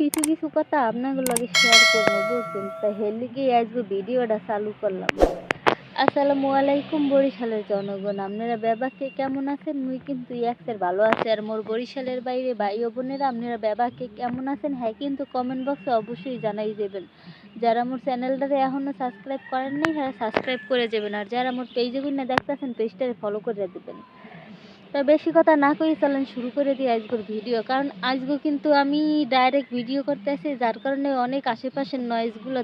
কিছু কিছু কথা আপনার লগে শেয়ার করব, বুঝছেন? তাই হের লিগেই আজকে ভিডিওটা চালু করলাম। আসসালামু আলাইকুম বরিশালের জনগণ। আপনারা বেবাকে কেমন আছেন? মুই কিন্তু একসের ভালো আছে। আর মোর বরিশালের বাইরে ভাই ও বোনেরা, আপনারা বেবাকে কেমন আছেন? হ্যাঁ কিন্তু কমেন্ট বক্সে অবশ্যই জানাই দেবেন। যারা মোর চ্যানেলটাতে এখনও সাবস্ক্রাইব করেন নাই হ্যাঁ সাবস্ক্রাইব করে যাবেন আর যারা মোর পেজে গুলো দেখতেছেন পেজটাকে ফলো করে দেবেন। তা বেশি কথা না কই চলেন, শুরু করে দিই আজকের ভিডিও। কারণ আজকে কিন্তু আমি ডাইরেক্ট ভিডিও করতে আসি, যার কারণে অনেক আশেপাশের নয়েজগুলো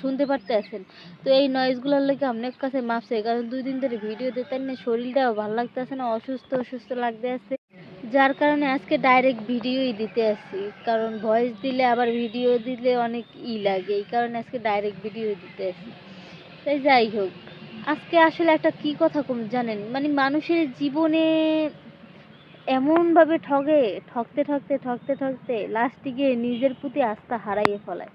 শুনতে পারতে আছেন তো এই নয়েজগুলোর লেগে আপনার কাছে মাপ চাই, কারণ দুই দিন ধরে ভিডিও দিতেন না শরীরটাও ভালো লাগতেছে না, অসুস্থ অসুস্থ লাগতে আছে যার কারণে আজকে ডাইরেক্ট ভিডিওই দিতে আসি, কারণ ভয়েস দিলে আবার ভিডিও দিলে অনেক ই লাগে, এই কারণে আজকে ডাইরেক্ট ভিডিও দিতে আসি। তাই যাই হোক। আজকে আসলে একটা কি কথা কম, জানেন? মানে মানুষের জীবনে এমনভাবে ঠগে ঠকতে ঠকতে ঠকতে ঠকতে লাস্টে গিয়ে নিজের প্রতি আস্থা হারাইয়ে ফেলায়।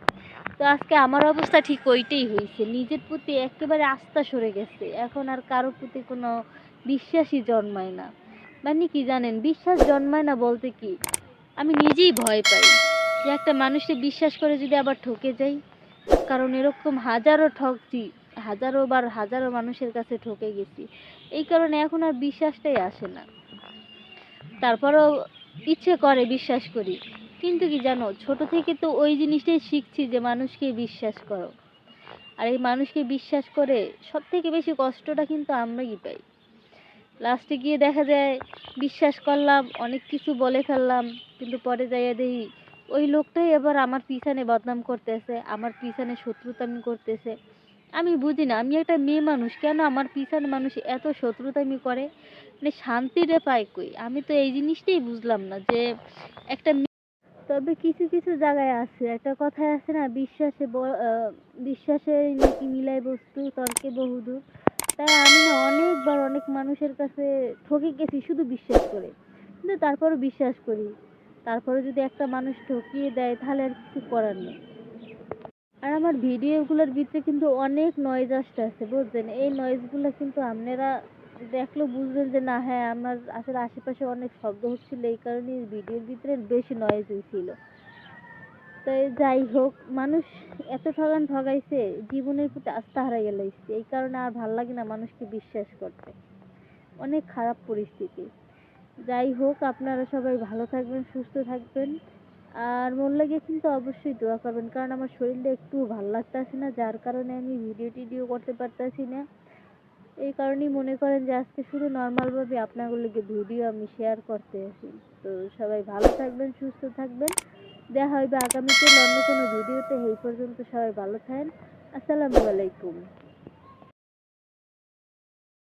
তো আজকে আমার অবস্থা ঠিক ওইটাই হয়েছে। নিজের প্রতি একেবারে আস্থা সরে গেছে। এখন আর কারোর প্রতি কোনো বিশ্বাসই জন্মায় না। মানে কি জানেন? বিশ্বাস জন্মায় না বলতে কি? আমি নিজেই ভয় পাই যে একটা মানুষকে বিশ্বাস করে যদি আবার ঠকে যাই। কারণ এরকম হাজারো ঠকছি হাজারো বার হাজারো মানুষের কাছে ঠকে গেছি। এই কারণে এখন আর বিশ্বাসটাই আসে না। তারপরেও ইচ্ছে করে বিশ্বাস করি। কিন্তু কি জানো, ছোট থেকে তো ওই জিনিসটাই শিখছি যে মানুষকে বিশ্বাস করো। আর এই মানুষকে বিশ্বাস করে সব থেকে বেশি কষ্টটা কিন্তু আমরাই পাই। লাস্টে গিয়ে দেখা যায়, বিশ্বাস করলাম, অনেক কিছু বলে ফেললাম, কিন্তু পরে যাইয়া দেখি, ওই লোকটাই এবার আমার পিছনে বদনাম করতেছে, আমার পিছনে শত্রুতামি করতেছে। আমি বুঝি না, আমি একটা মেয়ে মানুষ, কেন আমার পিছনে মানুষ এত শত্রুতামি করে? মানে শান্তিরে পায় কই? আমি তো এই জিনিসটাই বুঝলাম না যে একটা তবে কিছু কিছু জায়গায় আছে। একটা কথায় আছে না, বিশ্বাসে বিশ্বাসে নাকি মিলাই বস্তু, তর্কে বহুদূর। তাই আমি না অনেকবার অনেক মানুষের কাছে ঠকে গেছি শুধু বিশ্বাস করে। কিন্তু তারপরও বিশ্বাস করি। তারপরে যদি একটা মানুষ ঠকিয়ে দেয়, তাহলে আর কিছু করার নেই। আর আমার ভিডিওগুলোর ভিতরে কিন্তু অনেক নয়েজ আসতে আছে, বুঝছেন? এই নয়েজগুলো কিন্তু আপনারা দেখলেও বুঝবেন যে, না হ্যাঁ আমার আসলে আশেপাশে অনেক শব্দ হচ্ছিল, এই কারণে ভিডিওর ভিতরে বেশি নয়েজ হয়েছিল। তাই যাই হোক, মানুষ এত ঠগান ঠগাইছে, জীবনের প্রতি আস্থা হারাইয়া লাইছে। এই কারণে আর ভালো লাগে না মানুষকে বিশ্বাস করতে। অনেক খারাপ পরিস্থিতি। যাই হোক, আপনারা সবাই ভালো থাকবেন, সুস্থ থাকবেন। আর মন লাগে কিন্তু অবশ্যই দোয়া করবেন। কারণ আমার শরীরটা একটু ভালো লাগতেছে না, যার কারণে আমি ভিডিও টিডিও করতে পারতেছি না। এই কারণেই মনে করেন যে আজকে শুধু নর্মালভাবে আপনাগুলোকে ভিডিও আমি শেয়ার করতে আসি। তো সবাই ভালো থাকবেন, সুস্থ থাকবেন। দেখা হইবে আগামীকাল অন্য কোনো ভিডিওতে এই পর্যন্ত সবাই ভালো থাকেন। আসসালামু আলাইকুম।